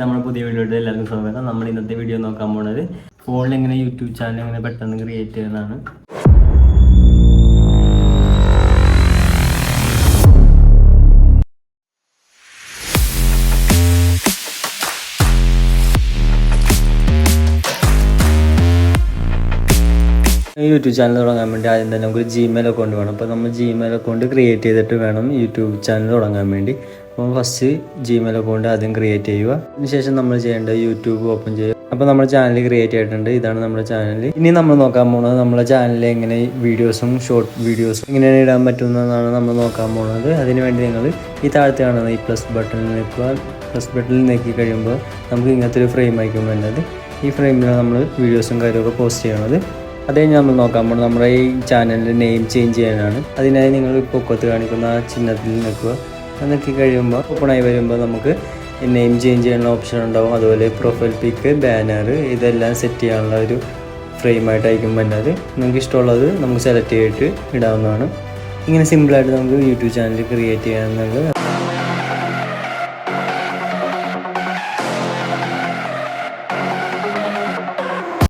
നമ്മുടെ പുതിയ വീഡിയോയുടെ എല്ലാവർക്കും സ്വാഗതം. നമ്മൾ ഇന്നത്തെ വീഡിയോ നോക്കാൻ പോണത് ഫോണിൽ എങ്ങനെ യൂട്യൂബ് ചാനൽ എങ്ങനെ പെട്ടെന്ന് ക്രിയേറ്റ് ചെയ്യുന്നതാണ് യൂട്യൂബ് ചാനൽ തുടങ്ങാൻ വേണ്ടി ആദ്യം തന്നെ നമുക്ക് ജിമെയിൽ അക്കൗണ്ട് വേണം. അപ്പോൾ നമ്മൾ ജിമെയിൽ അക്കൗണ്ട് ക്രിയേറ്റ് ചെയ്തിട്ട് വേണം യൂട്യൂബ് ചാനൽ തുടങ്ങാൻ വേണ്ടി. അപ്പോൾ ഫസ്റ്റ് ജിമെയിൽ അക്കൗണ്ട് ആദ്യം ക്രിയേറ്റ് ചെയ്യുക. അതിനുശേഷം നമ്മൾ ചെയ്യേണ്ടത് യൂട്യൂബ് ഓപ്പൺ ചെയ്യുക. അപ്പോൾ നമ്മുടെ ചാനൽ ക്രിയേറ്റ് ആയിട്ടുണ്ട് ഇതാണ് നമ്മുടെ ചാനൽ ഇനി നമ്മൾ നോക്കാൻ പോകുന്നത് നമ്മുടെ ചാനലിൽ എങ്ങനെ വീഡിയോസും ഷോർട്ട് വീഡിയോസും എങ്ങനെയാണ് ഇടാൻ പറ്റുന്നതെന്നാണ് നമ്മൾ നോക്കാൻ പോകുന്നത്. അതിനുവേണ്ടി നിങ്ങൾ ഈ താഴത്തെ കാണുന്ന ഈ പ്ലസ് ബട്ടണിൽ നിൽക്കുക. പ്ലസ് ബട്ടണിൽ നീക്കി കഴിയുമ്പോൾ നമുക്ക് ഇങ്ങനത്തെ ഒരു ഫ്രെയിം ആയിരിക്കും വേണ്ടത്. ഈ ഫ്രെയിമിലാണ് നമ്മൾ വീഡിയോസും കാര്യമൊക്കെ പോസ്റ്റ് ചെയ്യണത്. അത് നമ്മൾ നോക്കാൻ പോകുന്നത് നമ്മുടെ ഈ ചാനലിന്റെ നെയിം ചേഞ്ച് ചെയ്യാനാണ്. അതിനായി നിങ്ങൾ പൊക്കത്ത് കാണിക്കുന്ന ആ ചിഹ്നത്തിൽ നിൽക്കുക. അതൊക്കെ കഴിയുമ്പോൾ ഓപ്പണായി വരുമ്പോൾ നമുക്ക് നെയിം ചേഞ്ച് ചെയ്യാനുള്ള ഓപ്ഷൻ ഉണ്ടാവും. അതുപോലെ പ്രൊഫൈൽ പിക്ക് ബാനർ ഇതെല്ലാം സെറ്റ് ചെയ്യാനുള്ള ഒരു ഫ്രെയിമായിട്ടായിരിക്കും വരുന്നത് നിങ്ങൾക്ക് ഇഷ്ടമുള്ളത് നമുക്ക് സെലക്ട് ചെയ്തിട്ട് ഇടാവുന്നതാണ്. ഇങ്ങനെ സിമ്പിളായിട്ട് നമുക്ക് യൂട്യൂബ് ചാനൽ ക്രിയേറ്റ് ചെയ്യാമെന്നുള്ളത്